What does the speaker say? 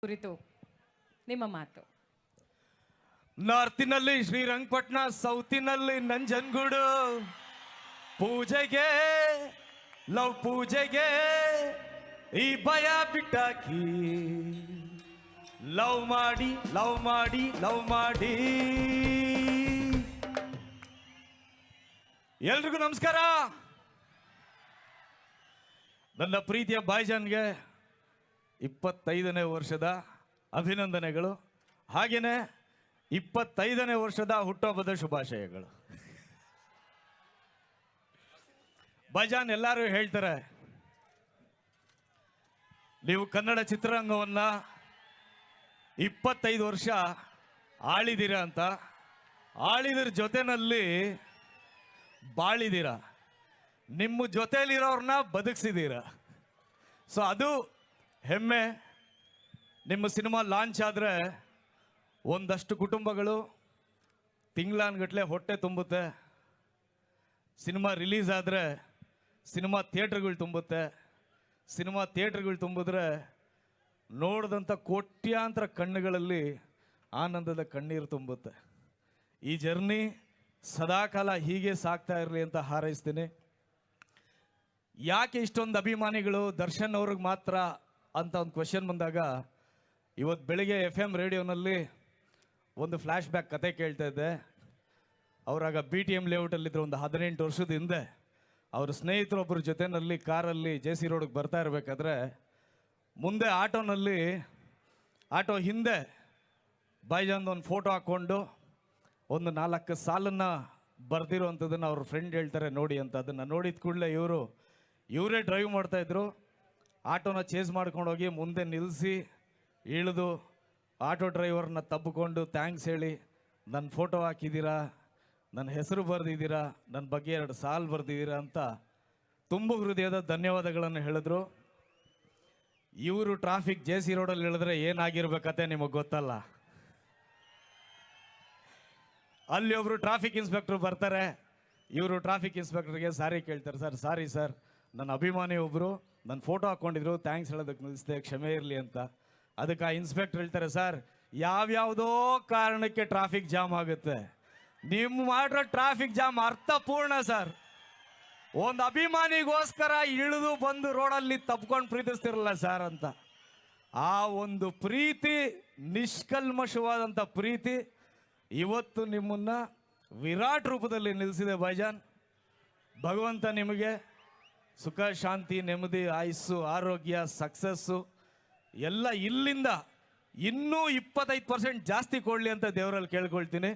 ಕುರಿತು ನಿಮ್ಮ ಮಾತು. ನಾರ್ತಿನಲ್ಲಿ ಶ್ರೀರಂಗಪಟ್ಟಣ ಸೌತಿನಲ್ಲಿ ನಂಜನಗೂಡು. ಪೂಜೆಗೆ, ಲವ್ ಪೂಜೆಗೆ ಈ ಭಯ ಬಿಟ್ಟಾಕಿ. ಲವ್ ಮಾಡಿ ಲವ್ ಮಾಡಿ ಲವ್ ಮಾಡಿ. ಎಲ್ರಿಗೂ ನಮಸ್ಕಾರ. ನನ್ನ ಪ್ರೀತಿಯ ಬಾಯ್ಜಾನ್ಗೆ ಇಪ್ಪತ್ತೈದನೇ ವರ್ಷದ ಅಭಿನಂದನೆಗಳು. ಹಾಗೆಯೇ ಇಪ್ಪತ್ತೈದನೇ ವರ್ಷದ ಹುಟ್ಟುಹಬ್ಬದ ಶುಭಾಶಯಗಳು. ಭಜಾನ್ ಎಲ್ಲರೂ ಹೇಳ್ತಾರೆ, ನೀವು ಕನ್ನಡ ಚಿತ್ರರಂಗವನ್ನು ಇಪ್ಪತ್ತೈದು ವರ್ಷ ಆಳಿದಿರ ಅಂತ. ಆಳಿದ್ರ ಜೊತೆನಲ್ಲಿ ಬಾಳಿದಿರ. ನಿಮ್ಮ ಜೊತೆಲಿರೋರನ್ನ ಬದುಕಿಸಿದೀರ. ಸೊ ಅದು ಹೆಮ್ಮೆ. ನಿಮ್ಮ ಸಿನಿಮಾ ಲಾಂಚ್ ಆದರೆ ಒಂದಷ್ಟು ಕುಟುಂಬಗಳು ತಿಂಗಳಾನ್ಗಟ್ಲೆ ಹೊಟ್ಟೆ ತುಂಬುತ್ತೆ. ಸಿನಿಮಾ ರಿಲೀಸ್ ಆದರೆ ಸಿನಿಮಾ ಥಿಯೇಟ್ರ್ಗಳು ತುಂಬುತ್ತೆ. ಸಿನಿಮಾ ಥಿಯೇಟ್ರ್ಗಳು ತುಂಬಿದ್ರೆ ನೋಡಿದಂಥ ಕೋಟ್ಯಾಂತರ ಕಣ್ಣುಗಳಲ್ಲಿ ಆನಂದದ ಕಣ್ಣೀರು ತುಂಬುತ್ತೆ. ಈ ಜರ್ನಿ ಸದಾಕಾಲ ಹೀಗೆ ಸಾಕ್ತಾ ಇರಲಿ ಅಂತ ಹಾರೈಸ್ತೀನಿ. ಯಾಕೆ ಇಷ್ಟೊಂದು ಅಭಿಮಾನಿಗಳು ದರ್ಶನ್ ಅವ್ರಿಗೆ ಮಾತ್ರ ಅಂತ ಒಂದು ಕ್ವಶನ್ ಬಂದಾಗ ಇವತ್ತು ಬೆಳಿಗ್ಗೆ ಎಫ್ ಎಂ ರೇಡಿಯೋನಲ್ಲಿ ಒಂದು ಫ್ಲ್ಯಾಶ್ ಬ್ಯಾಕ್ ಕತೆ ಕೇಳ್ತಾ ಇದ್ದೆ. ಅವರಾಗ ಬಿ ಟಿ ಎಂ ಲೇಔಟಲ್ಲಿದ್ದರು ಒಂದು ಹದಿನೆಂಟು ವರ್ಷದ ಹಿಂದೆ, ಅವ್ರ ಸ್ನೇಹಿತರೊಬ್ಬರ ಜೊತೆಯಲ್ಲಿ ಕಾರಲ್ಲಿ ಜೆ ಸಿ ರೋಡ್ಗೆ ಬರ್ತಾ ಇರಬೇಕಾದ್ರೆ, ಮುಂದೆ ಆಟೋನಲ್ಲಿ, ಆಟೋ ಹಿಂದೆ ಬೈಜಾನ್ ಒಂದು ಫೋಟೋ ಹಾಕ್ಕೊಂಡು, ಒಂದು ನಾಲ್ಕು ಸಾಲನ್ನು ಬರ್ದಿರೋವಂಥದ್ದನ್ನು ಅವ್ರ ಫ್ರೆಂಡ್ ಹೇಳ್ತಾರೆ ನೋಡಿ ಅಂತ. ಅದನ್ನು ನೋಡಿದ ಕೂಡಲೇ ಇವರು, ಇವರೇ ಡ್ರೈವ್ ಮಾಡ್ತಾ ಇದ್ರು. ಆಟೋನ ಚೇಸ್ ಮಾಡ್ಕೊಂಡು ಹೋಗಿ ಮುಂದೆ ನಿಲ್ಲಿಸಿ ಇಳಿದು ಆಟೋ ಡ್ರೈವರ್ನ ತಬ್ಬಿಕೊಂಡು ಥ್ಯಾಂಕ್ಸ್ ಹೇಳಿ ನನ್ನ ಫೋಟೋ ಹಾಕಿದ್ದೀರಾ, ನನ್ನ ಹೆಸರು ಬರೆದಿದ್ದೀರಾ, ನನ್ನ ಬಗ್ಗೆ ಎರಡು ಸಾಲು ಬರೆದಿದ್ದೀರಾ ಅಂತ ತುಂಬ ಹೃದಯದ ಧನ್ಯವಾದಗಳನ್ನು ಹೇಳಿದ್ರು. ಇವರು ಟ್ರಾಫಿಕ್ ಜೆ ಸಿ ರೋಡಲ್ಲಿ ಇಳಿದ್ರೆ ಏನಾಗಿರ್ಬೇಕತ್ತೆ ನಿಮಗೆ ಗೊತ್ತಲ್ಲ. ಅಲ್ಲಿ ಒಬ್ಬರು ಟ್ರಾಫಿಕ್ ಇನ್ಸ್ಪೆಕ್ಟರ್ ಬರ್ತಾರೆ, ಇವರು ಟ್ರಾಫಿಕ್ ಇನ್ಸ್ಪೆಕ್ಟರ್ಗೆ ಸಾರಿ ಕೇಳ್ತಾರೆ, ಸರ್, ಸಾರಿ ಸರ್, ನನ್ನ ಅಭಿಮಾನಿ ಒಬ್ಬರು ನನ್ನ ಫೋಟೋ ಹಾಕ್ಕೊಂಡಿದ್ರು ಥ್ಯಾಂಕ್ಸ್ ಹೇಳೋದಕ್ಕೆ ನಿಲ್ಲಿಸಿದೆ ಕ್ಷಮೆ ಇರಲಿ ಅಂತ. ಅದಕ್ಕೆ ಆ ಇನ್ಸ್ಪೆಕ್ಟರ್ ಹೇಳ್ತಾರೆ ಸರ್ ಯಾವ್ಯಾವುದೋ ಕಾರಣಕ್ಕೆ ಟ್ರಾಫಿಕ್ ಜಾಮ್ ಆಗುತ್ತೆ. ನಿಮ್ಮ ಮಾಡಿರೋ ಟ್ರಾಫಿಕ್ ಜಾಮ್ ಅರ್ಥಪೂರ್ಣ ಸರ್ ಒಂದು ಅಭಿಮಾನಿಗೋಸ್ಕರ ಇಳಿದು ಬಂದು ರೋಡಲ್ಲಿ ತಪ್ಕೊಂಡು ಪ್ರೀತಿಸ್ತಿರಲ್ಲ ಸರ್ ಅಂತ. ಆ ಒಂದು ಪ್ರೀತಿ ನಿಷ್ಕಲ್ಮಶವಾದಂಥ ಪ್ರೀತಿ, ಇವತ್ತು ನಿಮ್ಮನ್ನ ವಿರಾಟ್ ರೂಪದಲ್ಲಿ ನಿಲ್ಲಿಸಿದೆ ಭೈಜಾನ್ ಭಗವಂತ ನಿಮಗೆ ಸುಖ, ಶಾಂತಿ, ನೆಮ್ಮದಿ, ಆಯುಸ್ಸು, ಆರೋಗ್ಯ ಸಕ್ಸಸ್ಸು ಎಲ್ಲ ಇಲ್ಲಿಂದ ಇನ್ನೂ ಇಪ್ಪತ್ತೈದು ಪರ್ಸೆಂಟ್ ಜಾಸ್ತಿ ಕೊಡಲಿ ಅಂತ ದೇವರಲ್ಲಿ ಕೇಳ್ಕೊಳ್ತೀನಿ.